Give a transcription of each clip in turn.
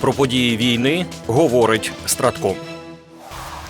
Про події війни говорить Стратко.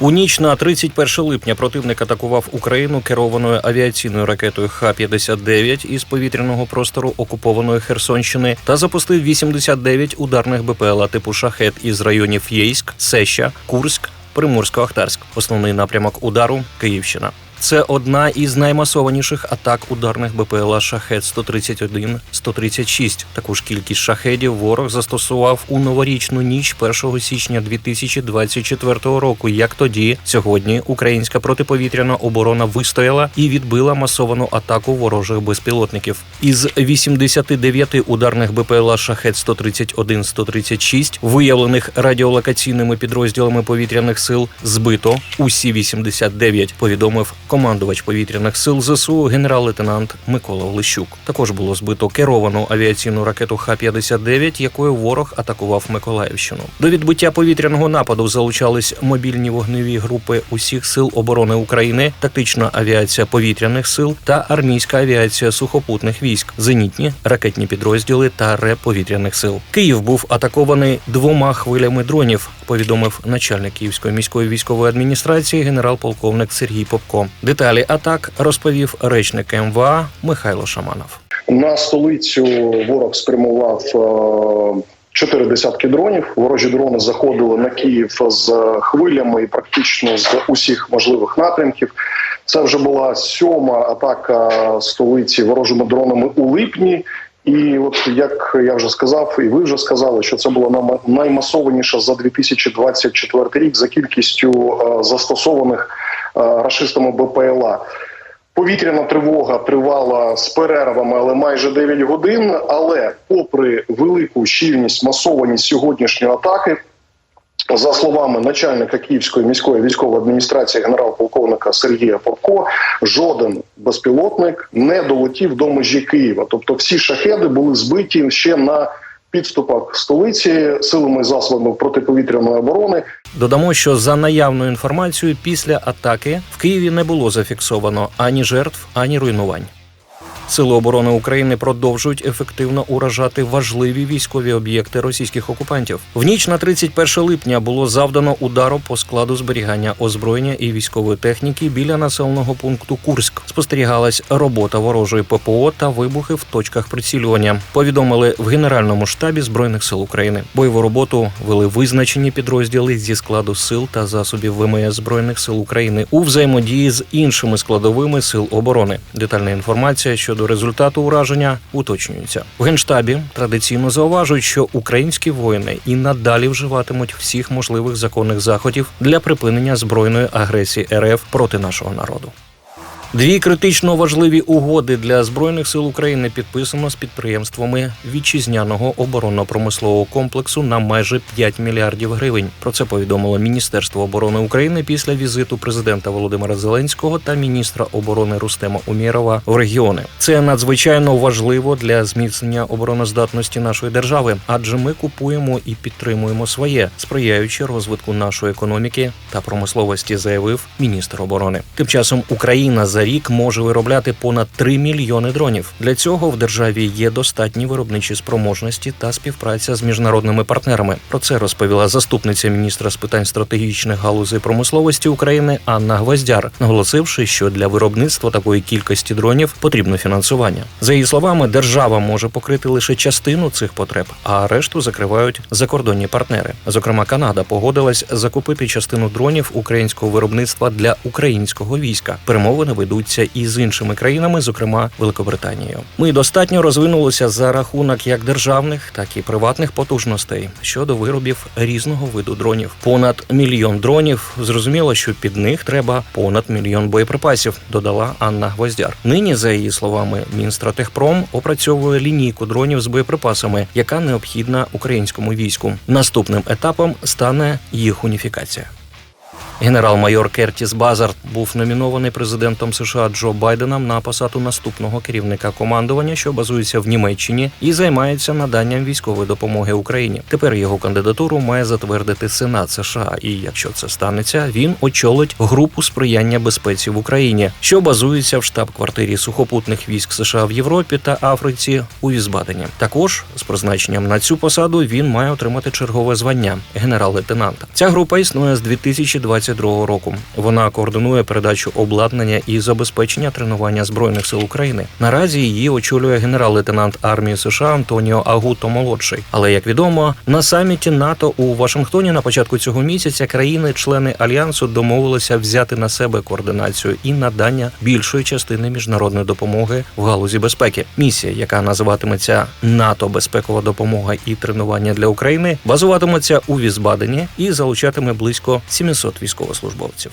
У ніч на 31 липня противник атакував Україну керованою авіаційною ракетою Х-59 із повітряного простору окупованої Херсонщини та запустив 89 ударних БПЛА типу шахет із районів Єйськ, Сеща, Курськ, Приморсько-Ахтарськ. Основний напрямок удару Київщина. Це одна із наймасованіших атак ударних БПЛА Шахет 131 136 Таку ж кількість шахедів ворог застосував у новорічну ніч 1 січня 2024 року. Як тоді, сьогодні українська протиповітряна оборона вистояла і відбила масовану атаку ворожих безпілотників. Із 89 ударних БПЛА Шахет 131 136 виявлених радіолокаційними підрозділами повітряних сил, збито усі 89, повідомив командувач повітряних сил ЗСУ генерал-лейтенант Микола Олещук. Також було збито керовану авіаційну ракету Х-59, якою ворог атакував Миколаївщину. До відбиття повітряного нападу залучались мобільні вогневі групи усіх сил оборони України, тактична авіація повітряних сил та армійська авіація сухопутних військ, зенітні ракетні підрозділи та РЕП повітряних сил. Київ був атакований двома хвилями дронів. Повідомив начальник Київської міської військової адміністрації генерал-полковник Сергій Попко. Деталі атак розповів речник МВА Михайло Шаманов. На столицю ворог спрямував е, чотири десятки дронів. Ворожі дрони заходили на Київ з хвилями і практично з усіх можливих напрямків. Це вже була сьома атака столиці ворожими дронами у липні. І от як я вже сказав, і ви вже сказали, що це була нам- наймасованіша за 2024 рік за кількістю е, застосованих рашистами БПЛА. Повітряна тривога тривала з перервами, але майже 9 годин. Але, попри велику щільність масованість сьогоднішньої атаки, за словами начальника Київської міської військової адміністрації генерал-полковника Сергія Попко, жоден безпілотник не долетів до межі Києва. Тобто, всі шахеди були збиті ще на підступах столиці силами засобами протиповітряної оборони. Додамо, що за наявною інформацією, після атаки в Києві не було зафіксовано ані жертв, ані руйнувань. Сили оборони України продовжують ефективно уражати важливі військові об'єкти російських окупантів. В ніч на 31 липня було завдано удару по складу зберігання озброєння і військової техніки біля населеного пункту Курськ. Спостерігалась робота ворожої ППО та вибухи в точках прицілювання. Повідомили в Генеральному штабі збройних сил України. Бойову роботу вели визначені підрозділи зі складу сил та засобів ВМС збройних сил України у взаємодії з іншими складовими сил оборони. Детальна інформація щодо результату ураження уточнюється. В генштабі традиційно зауважують, що українські воїни і надалі вживатимуть всіх можливих законних заходів для припинення збройної агресії РФ проти нашого народу. Дві критично важливі угоди для збройних сил України підписано з підприємствами вітчизняного оборонно-промислового комплексу на майже 5 мільярдів гривень. Про це повідомило Міністерство оборони України після візиту президента Володимира Зеленського та міністра оборони Рустема Умєрова в регіони. Це надзвичайно важливо для зміцнення обороноздатності нашої держави, адже ми купуємо і підтримуємо своє, сприяючи розвитку нашої економіки та промисловості, заявив міністр оборони. Тим часом Україна за рік може виробляти понад 3 мільйони дронів. Для цього в державі є достатні виробничі спроможності та співпраця з міжнародними партнерами. Про це розповіла заступниця міністра з питань стратегічних галузей промисловості України Анна Гвоздяр, наголосивши, що для виробництва такої кількості дронів потрібно фінансування. За її словами, держава може покрити лише частину цих потреб, а решту закривають закордонні партнери. Зокрема, Канада погодилась закупити частину дронів українського виробництва для українського війська. Перемовини ведуться і з іншими країнами, зокрема Великобританією. Ми достатньо розвинулися за рахунок як державних, так і приватних потужностей щодо виробів різного виду дронів. Понад мільйон дронів. Зрозуміло, що під них треба понад мільйон боєприпасів. Додала Анна Гвоздяр. Нині, за її словами, Мінстратехпром опрацьовує лінійку дронів з боєприпасами, яка необхідна українському війську. Наступним етапом стане їх уніфікація. Генерал-майор Кертіс Базард був номінований президентом США Джо Байденом на посаду наступного керівника командування, що базується в Німеччині, і займається наданням військової допомоги Україні. Тепер його кандидатуру має затвердити Сенат США. І якщо це станеться, він очолить групу сприяння безпеці в Україні, що базується в штаб-квартирі сухопутних військ США в Європі та Африці у Візбадені. Також з призначенням на цю посаду він має отримати чергове звання генерал-лейтенанта. Ця група існує з 2022 року. Вона координує передачу обладнання і забезпечення тренування збройних сил України. Наразі її очолює генерал-лейтенант армії США Антоніо Агуто молодший. Але як відомо, на саміті НАТО у Вашингтоні на початку цього місяця країни-члени альянсу домовилися взяти на себе координацію і надання більшої частини міжнародної допомоги в галузі безпеки. Місія, яка називатиметься НАТО безпекова допомога і тренування для України, базуватиметься у Візбадені і залучатиме близько 700 військовослужбовців.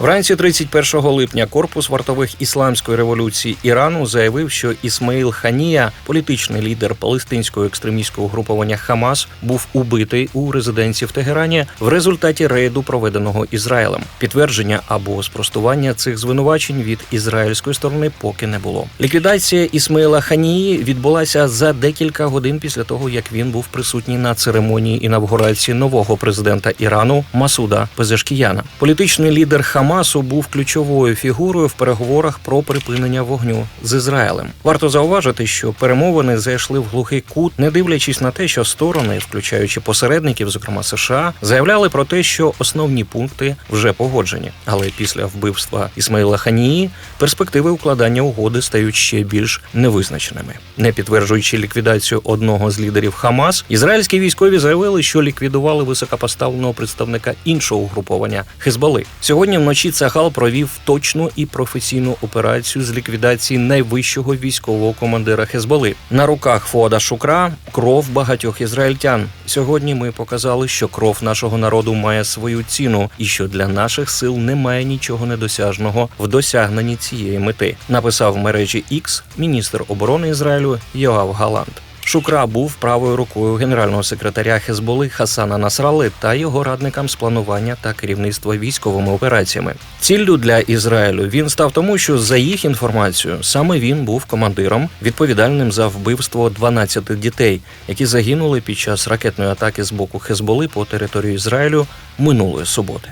Вранці 31 липня корпус вартових ісламської революції Ірану заявив, що Ісмаїл Ханія, політичний лідер палестинського екстремістського угруповання Хамас, був убитий у резиденції в Тегерані в результаті рейду, проведеного Ізраїлем. Підтвердження або спростування цих звинувачень від ізраїльської сторони поки не було. Ліквідація Ісмаїла Ханії відбулася за декілька годин після того, як він був присутній на церемонії інавгурації нового президента Ірану Масуда Пезешкіяна. Політичний лідер Хамасу був ключовою фігурою в переговорах про припинення вогню з Ізраїлем. Варто зауважити, що перемовини зайшли в глухий кут, не дивлячись на те, що сторони, включаючи посередників, зокрема США, заявляли про те, що основні пункти вже погоджені. Але після вбивства Ісмаїла Ханії перспективи укладання угоди стають ще більш невизначеними. Не підтверджуючи ліквідацію одного з лідерів Хамас, ізраїльські військові заявили, що ліквідували високопоставленого представника іншого угруповання Хезбали. Сьогодні вночі Цахал провів точну і професійну операцію з ліквідації найвищого військового командира Хезболи. На руках Фуада Шукра кров багатьох ізраїльтян. Сьогодні ми показали, що кров нашого народу має свою ціну, і що для наших сил немає нічого недосяжного в досягненні цієї мети. Написав в мережі X міністр оборони Ізраїлю Йоав Галант. Шукра був правою рукою генерального секретаря Хезболи Хасана Насрали та його радникам з планування та керівництва військовими операціями. Ціллю для Ізраїлю він став тому, що за їх інформацією саме він був командиром, відповідальним за вбивство 12 дітей, які загинули під час ракетної атаки з боку Хезболи по території Ізраїлю минулої суботи.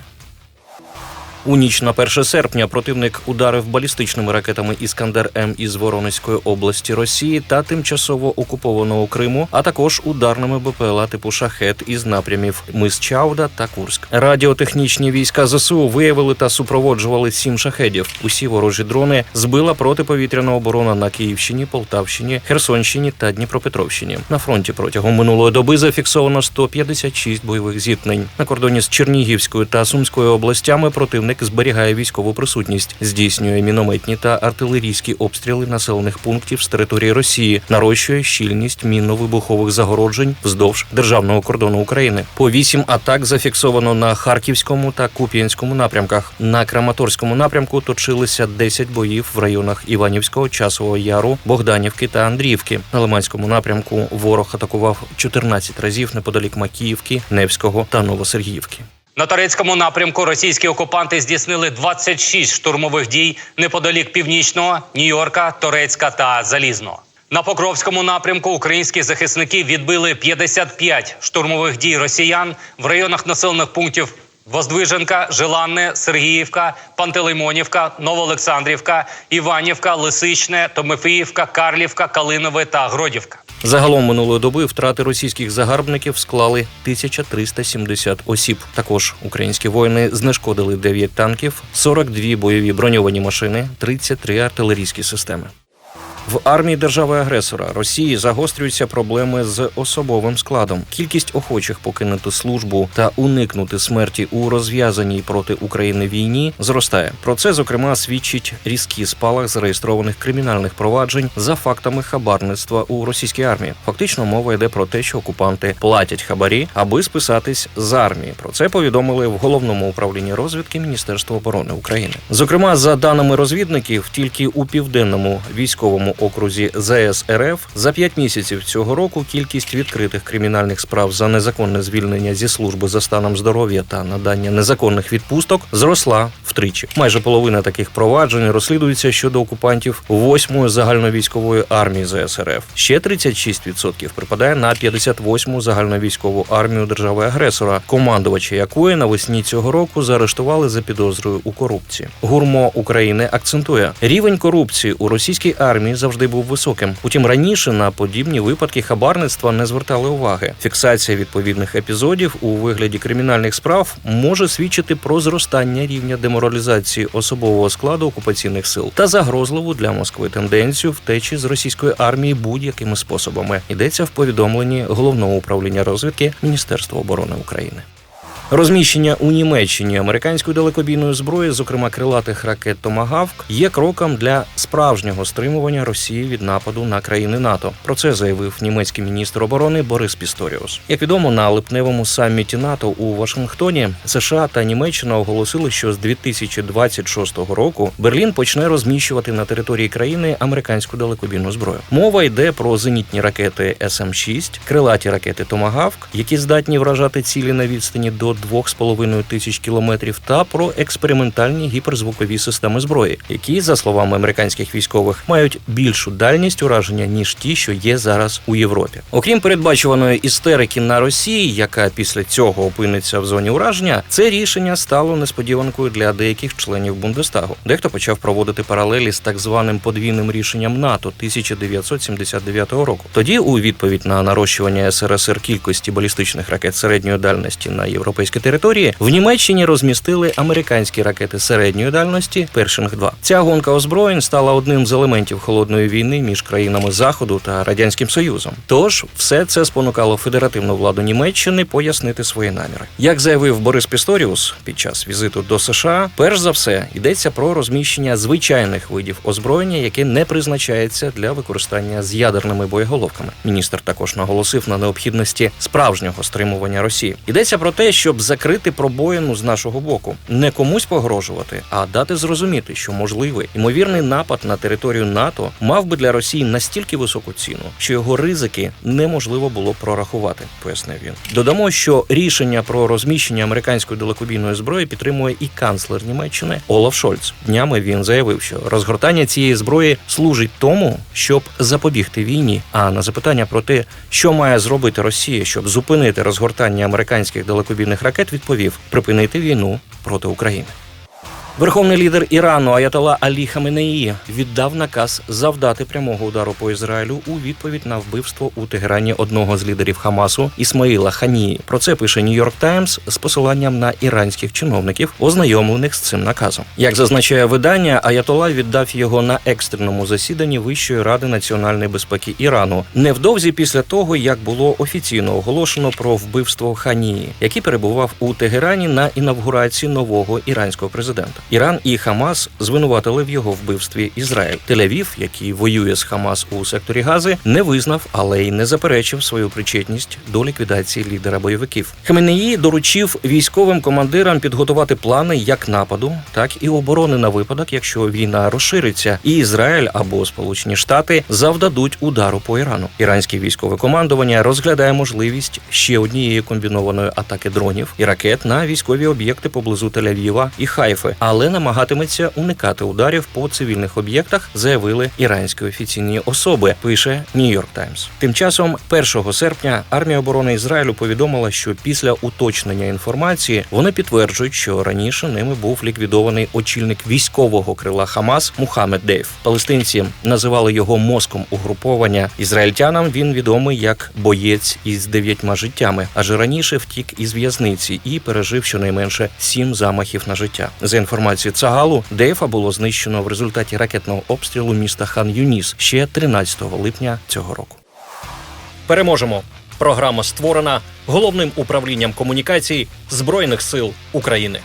У ніч на 1 серпня противник ударив балістичними ракетами Іскандер М із Воронезької області Росії та тимчасово окупованого Криму, а також ударними БПЛА типу Шахет із напрямів Мис Чауда та Курськ. Радіотехнічні війська ЗСУ виявили та супроводжували сім шахедів. Усі ворожі дрони збила протиповітряна оборона на Київщині, Полтавщині, Херсонщині та Дніпропетровщині. На фронті протягом минулої доби зафіксовано 156 бойових зіткнень. На кордоні з Чернігівською та Сумською областями противник зберігає військову присутність, здійснює мінометні та артилерійські обстріли населених пунктів з території Росії, нарощує щільність мінно-вибухових загороджень вздовж державного кордону України. По вісім атак зафіксовано на Харківському та Куп'янському напрямках. На Краматорському напрямку точилися 10 боїв в районах Іванівського, Часового Яру, Богданівки та Андріївки. На Лиманському напрямку ворог атакував 14 разів неподалік Макіївки, Невського та Новосергіївки. На турецькому напрямку російські окупанти здійснили 26 штурмових дій неподалік північного, Нью-Йорка, Торецька та Залізного. На Покровському напрямку українські захисники відбили 55 штурмових дій росіян в районах населених пунктів Воздвиженка, Желанне, Сергіївка, Пантелеймонівка, Новоолександрівка, Іванівка, Лисичне, Томифіївка, Карлівка, Калинове та Гродівка. Загалом минулої доби втрати російських загарбників склали 1370 осіб. Також українські воїни знешкодили 9 танків, 42 бойові броньовані машини, 33 артилерійські системи. В армії держави-агресора Росії загострюються проблеми з особовим складом. Кількість охочих покинути службу та уникнути смерті у розв'язаній проти України війні зростає. Про це зокрема свідчить різкий спалах зареєстрованих кримінальних проваджень за фактами хабарництва у російській армії. Фактично мова йде про те, що окупанти платять хабарі, аби списатись з армії. Про це повідомили в головному управлінні розвідки Міністерства оборони України. Зокрема, за даними розвідників, тільки у південному військовому окрузі ЗС за п'ять місяців цього року кількість відкритих кримінальних справ за незаконне звільнення зі служби за станом здоров'я та надання незаконних відпусток зросла втричі. Майже половина таких проваджень розслідується щодо окупантів 8-ї загальновійськової армії ЗС РФ. Ще 36% припадає на 58-му загальновійськову армію держави-агресора, командувача якої навесні цього року заарештували за підозрою у корупції. Гурмо України акцентує, рівень корупції у російській армії завжди був високим. Утім, раніше на подібні випадки хабарництва не звертали уваги. Фіксація відповідних епізодів у вигляді кримінальних справ може свідчити про зростання рівня деморалізації особового складу окупаційних сил та загрозливу для Москви тенденцію втечі з російської армії будь-якими способами. Йдеться в повідомленні головного управління розвідки Міністерства оборони України. Розміщення у Німеччині американської далекобійної зброї, зокрема крилатих ракет Томагавк, є кроком для справжнього стримування Росії від нападу на країни НАТО. Про це заявив німецький міністр оборони Борис Пісторіус. Як відомо, на липневому саміті НАТО у Вашингтоні США та Німеччина оголосили, що з 2026 року Берлін почне розміщувати на території країни американську далекобійну зброю. Мова йде про зенітні ракети СМ-6, крилаті ракети Томагавк, які здатні вражати цілі на відстані до 2,5 тисяч кілометрів, та про експериментальні гіперзвукові системи зброї, які, за словами американських військових, мають більшу дальність ураження ніж ті, що є зараз у Європі. Окрім передбачуваної істерики на Росії, яка після цього опиниться в зоні ураження, це рішення стало несподіванкою для деяких членів Бундестагу. Дехто почав проводити паралелі з так званим подвійним рішенням НАТО 1979 року. Тоді, у відповідь на нарощування СРСР кількості балістичних ракет середньої дальності на європейській території, в Німеччині розмістили американські ракети середньої дальності Першинг 2 Ця гонка озброєнь стала одним з елементів холодної війни між країнами Заходу та радянським Союзом. Тож все це спонукало федеративну владу Німеччини пояснити свої наміри. Як заявив Борис Пісторіус під час візиту до США, перш за все йдеться про розміщення звичайних видів озброєння, яке не призначається для використання з ядерними боєголовками. Міністр також наголосив на необхідності справжнього стримування Росії. Йдеться про те, щоб закрити пробоїну з нашого боку, не комусь погрожувати, а дати зрозуміти, що можливий ймовірний напад на територію НАТО мав би для Росії настільки високу ціну, що його ризики неможливо було прорахувати, пояснив він. Додамо, що рішення про розміщення американської далекобійної зброї підтримує і канцлер Німеччини Олаф Шольц. Днями він заявив, що розгортання цієї зброї служить тому, щоб запобігти війні. А на запитання про те, що має зробити Росія, щоб зупинити розгортання американських далекобійних ракет, відповів припинити війну проти України. Верховний лідер Ірану Аятола Алі Хаменеї віддав наказ завдати прямого удару по Ізраїлю у відповідь на вбивство у Тегерані одного з лідерів Хамасу Ісмаїла Ханії. Про це пише Нью-Йорк Таймс з посиланням на іранських чиновників, ознайомлених з цим наказом. Як зазначає видання, Аятола віддав його на екстреному засіданні Вищої ради національної безпеки Ірану невдовзі після того, як було офіційно оголошено про вбивство Ханії, який перебував у Тегерані на інавгурації нового іранського президента. Іран і Хамас звинуватили в його вбивстві Ізраїль. Тель-Авів, який воює з Хамас у секторі Гази, не визнав, але й не заперечив свою причетність до ліквідації лідера бойовиків. Хаменеї доручив військовим командирам підготувати плани як нападу, так і оборони на випадок, якщо війна розшириться, і Ізраїль або Сполучені Штати завдадуть удару по Ірану. Іранське військове командування розглядає можливість ще однієї комбінованої атаки дронів і ракет на військові об'єкти поблизу Тель-Авіва і Хайфи, але намагатиметься уникати ударів по цивільних об'єктах, заявили іранські офіційні особи. Пише Нью-Йорк Таймс. Тим часом, 1 серпня, армія оборони Ізраїлю повідомила, що після уточнення інформації вони підтверджують, що раніше ними був ліквідований очільник військового крила Хамас Мухаммед Дейв. Палестинці називали його мозком угруповання. Ізраїльтянам він відомий як боєць із дев'ятьма життями, адже раніше втік із в'язниці і пережив щонайменше сім замахів на життя. За інформацією Цагалу, Дейфа було знищено в результаті ракетного обстрілу міста Хан Юніс ще 13 липня цього року. Переможемо. Програма створена головним управлінням комунікацій Збройних сил України.